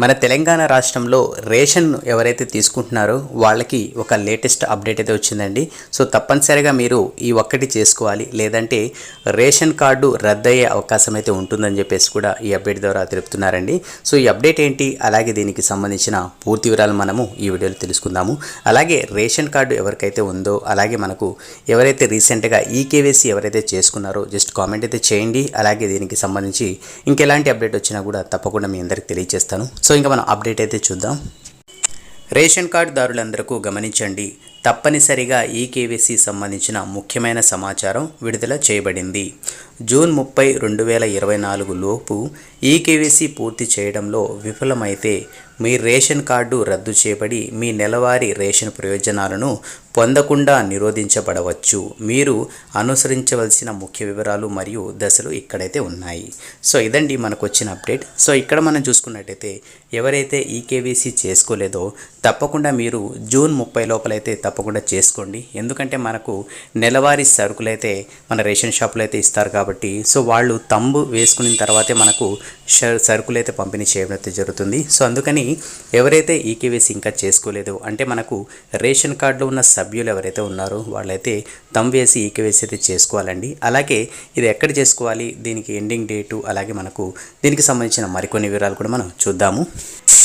మన తెలంగాణ రాష్ట్రంలో రేషన్ ఎవరైతే తీసుకుంటున్నారో వాళ్ళకి ఒక లేటెస్ట్ అప్డేట్ అయితే వచ్చిందండి. సో తప్పనిసరిగా మీరు ఈ ఒక్కటి చేసుకోవాలి. లేదంటే రేషన్ కార్డు రద్దయ్యే అవకాశం అయితే ఉంటుందని చెప్పేసి కూడా ఈ అప్డేట్ ద్వారా తెలుపుతున్నారండి. సో ఈ అప్డేట్ ఏంటి? అలాగే దీనికి సంబంధించిన పూర్తి వివరాలు మనము ఈ వీడియోలో తెలుసుకుందాము. అలాగే రేషన్ కార్డు ఎవరికైతే ఉందో అలాగే మనకు ఎవరైతే రీసెంట్గా ఈకేవైసీ ఎవరైతే చేసుకున్నారో జస్ట్ కామెంట్ అయితే చేయండి. అలాగే దీనికి సంబంధించి ఇంకెలాంటి అప్డేట్ వచ్చినా కూడా తప్పకుండా మీ అందరికి తెలియజేస్తాను. సో ఇంకా మనం అప్డేట్ అయితే చూద్దాం. రేషన్ కార్డుదారులందరికీ గమనించండి. తప్పనిసరిగా ఈ కేవీసీ సంబంధించిన ముఖ్యమైన సమాచారం విడుదల చేయబడింది. జూన్ ముప్పై రెండు వేల ఇరవై నాలుగు లోపు ఈ కేవీసీ పూర్తి చేయడంలో విఫలమైతే మీ రేషన్ కార్డు రద్దు చేయబడి మీ నెలవారీ రేషన్ ప్రయోజనాలను పొందకుండా నిరోధించబడవచ్చు. మీరు అనుసరించవలసిన ముఖ్య వివరాలు మరియు దశలు ఇక్కడైతే ఉన్నాయి. సో ఇదండి మనకు వచ్చిన అప్డేట్. సో ఇక్కడ మనం చూసుకున్నట్టయితే ఎవరైతే ఈకేవీసీ చేసుకోలేదో తప్పకుండా మీరు జూన్ ముప్పై లోపలైతే తప్పకుండా చేసుకోండి. ఎందుకంటే మనకు నెలవారీ సరుకులైతే మన రేషన్ షాపులు అయితే ఇస్తారు కాబట్టి సో వాళ్ళు తంబు వేసుకున్న తర్వాతే మనకు సరుకులు సరుకులైతే పంపిణీ చేయడం అయితే జరుగుతుంది. సో అందుకని ఎవరైతే ఈకేవీసీ ఇంకా చేసుకోలేదో అంటే మనకు రేషన్ కార్డులో ఉన్న సభ్యులు ఎవరైతే ఉన్నారో వాళ్ళైతే తంబు వేసి ఈకేవీసీ అయితే చేసుకోవాలండి. అలాగే ఇది ఎక్కడ చేసుకోవాలి దీనికి ఎండింగ్ డేటు అలాగే మనకు దీనికి సంబంధించిన మరికొన్ని వివరాలు కూడా మనం చూద్దాము.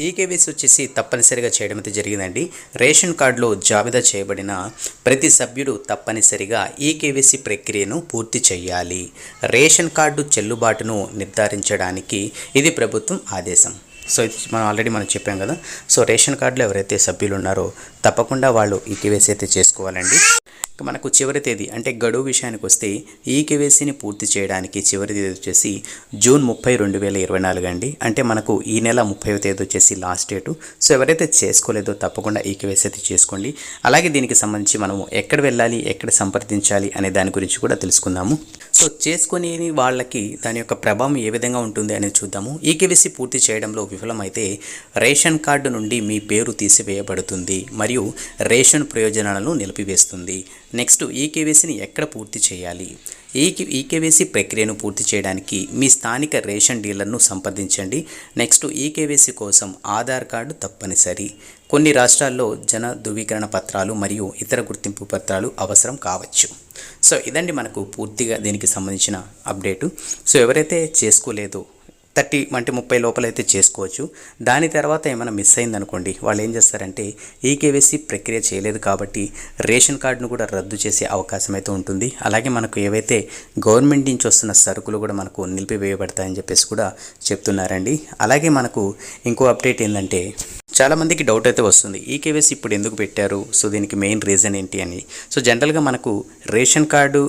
ఈకేవీసీ వచ్చేసి తప్పనిసరిగా చేయడం అయితే జరిగిందండి. రేషన్ కార్డులో జాబితా చేయబడిన ప్రతి సభ్యుడు తప్పనిసరిగా ఈకేవీసీ ప్రక్రియను పూర్తి చేయాలి. రేషన్ కార్డు చెల్లుబాటును నిర్ధారించడానికి ఇది ప్రభుత్వం ఆదేశం. సో ఇది మనం ఆల్రెడీ మనం చెప్పాం కదా. సో రేషన్ కార్డులో ఎవరైతే సభ్యులు ఉన్నారో తప్పకుండా వాళ్ళు ఈ కేవైసీ అయితే చేసుకోవాలండి. మనకు చివరి తేదీ అంటే గడువు విషయానికి వస్తే ఈ కేవైసీని పూర్తి చేయడానికి చివరి తేదీ వచ్చేసి జూన్ ముప్పై రెండు వేల ఇరవై నాలుగు అండి. అంటే మనకు ఈ నెల ముప్పై తేదీ వచ్చేసి లాస్ట్ డేటు. సో ఎవరైతే చేసుకోలేదో తప్పకుండా ఈ కేవైసీ అయితే చేసుకోండి. అలాగే దీనికి సంబంధించి మనము ఎక్కడ వెళ్ళాలి ఎక్కడ సంప్రదించాలి అనే దాని గురించి కూడా తెలుసుకుందాము. సో చేసుకుని వాళ్ళకి దాని యొక్క ప్రభావం ఏ విధంగా ఉంటుంది అనేది చూద్దాము. ఈకేవీసీ పూర్తి చేయడంలో విఫలమైతే రేషన్ కార్డు నుండి మీ పేరు తీసివేయబడుతుంది మరియు రేషన్ ప్రయోజనాలను నిలిపివేస్తుంది. నెక్స్ట్ ఈకేవీసీని ఎక్కడ పూర్తి చేయాలి? ఈ ఈకేవీసీ ప్రక్రియను పూర్తి చేయడానికి మీ స్థానిక రేషన్ డీలర్ను సంప్రదించండి. నెక్స్ట్ ఈకేవీసీ కోసం ఆధార్ కార్డు తప్పనిసరి. కొన్ని రాష్ట్రాల్లో జన ధృవీకరణ పత్రాలు మరియు ఇతర గుర్తింపు పత్రాలు అవసరం కావచ్చు. సో ఇదండి మనకు పూర్తిగా దీనికి సంబంధించిన అప్డేటు. సో ఎవరైతే చేసుకోలేదో థర్టీ అంటే ముప్పై లోపలైతే చేసుకోవచ్చు. దాని తర్వాత ఏమైనా మిస్ అయిందనుకోండి వాళ్ళు ఏం చేస్తారంటే ఈ కేవైసీ ప్రక్రియ చేయలేదు కాబట్టి రేషన్ కార్డును కూడా రద్దు చేసే అవకాశం అయితే ఉంటుంది. అలాగే మనకు ఏవైతే గవర్నమెంట్ నుంచి వస్తున్న సరుకులు కూడా మనకు నిలిపివేయబడతాయని చెప్పేసి కూడా చెప్తున్నారండి. అలాగే మనకు ఇంకో అప్డేట్ ఏంటంటే చాలామందికి డౌట్ అయితే వస్తుంది ఈ కేవైసీ ఇప్పుడు ఎందుకు పెట్టారు? సో దీనికి మెయిన్ రీజన్ ఏంటి అని. సో జనరల్గా మనకు రేషన్ కార్డు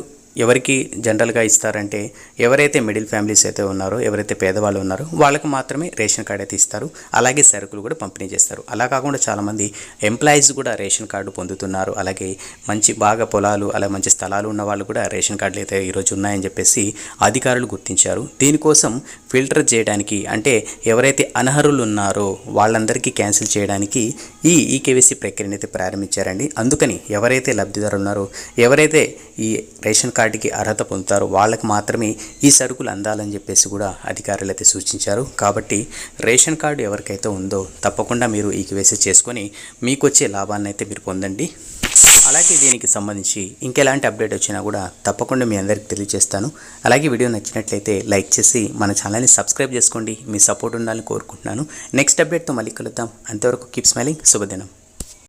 ఎవరికి జనరల్గా ఇస్తారంటే ఎవరైతే మిడిల్ ఫ్యామిలీస్ అయితే ఉన్నారో ఎవరైతే పేదవాళ్ళు ఉన్నారో వాళ్ళకు మాత్రమే రేషన్ కార్డు అయితే ఇస్తారు. అలాగే సరుకులు కూడా పంపిణీ చేస్తారు. అలా కాకుండా చాలామంది ఎంప్లాయీస్ కూడా రేషన్ కార్డు పొందుతున్నారు. అలాగే మంచి బాగా పొలాలు అలా మంచి స్థలాలు ఉన్న వాళ్ళు కూడా రేషన్ కార్డులు అయితే ఈరోజు ఉన్నాయని చెప్పేసి అధికారులు గుర్తించారు. దీనికోసం ఫిల్టర్ చేయడానికి అంటే ఎవరైతే అనర్హులు ఉన్నారో వాళ్ళందరికీ క్యాన్సిల్ చేయడానికి ఈ ఈకేవీసీ ప్రక్రియను అయితే ప్రారంభించారండి. అందుకని ఎవరైతే లబ్ధిదారులు ఉన్నారో ఎవరైతే ఈ రేషన్ కార్డు వాటికి అర్హత పొందుతారో. వాళ్ళకి మాత్రమే ఈ సరుకులు అందాలని చెప్పేసి కూడా అధికారులు అయితే సూచించారు. కాబట్టి రేషన్ కార్డు ఎవరికైతే ఉందో తప్పకుండా మీరు ఈకేవీసీ చేసుకొని మీకు వచ్చే లాభాన్ని అయితే మీరు పొందండి. అలాగే దీనికి సంబంధించి ఇంకెలాంటి అప్డేట్ వచ్చినా కూడా తప్పకుండా మీ అందరికి తెలియజేస్తాను. అలాగే వీడియో నచ్చినట్లయితే లైక్ చేసి మన ఛానల్ని సబ్స్క్రైబ్ చేసుకోండి. మీ సపోర్ట్ ఉండాలని కోరుకుంటున్నాను. నెక్స్ట్ అప్డేట్తో మళ్ళీ కలుద్దాం. అంతవరకు కీప్ స్మైలింగ్. శుభదినం.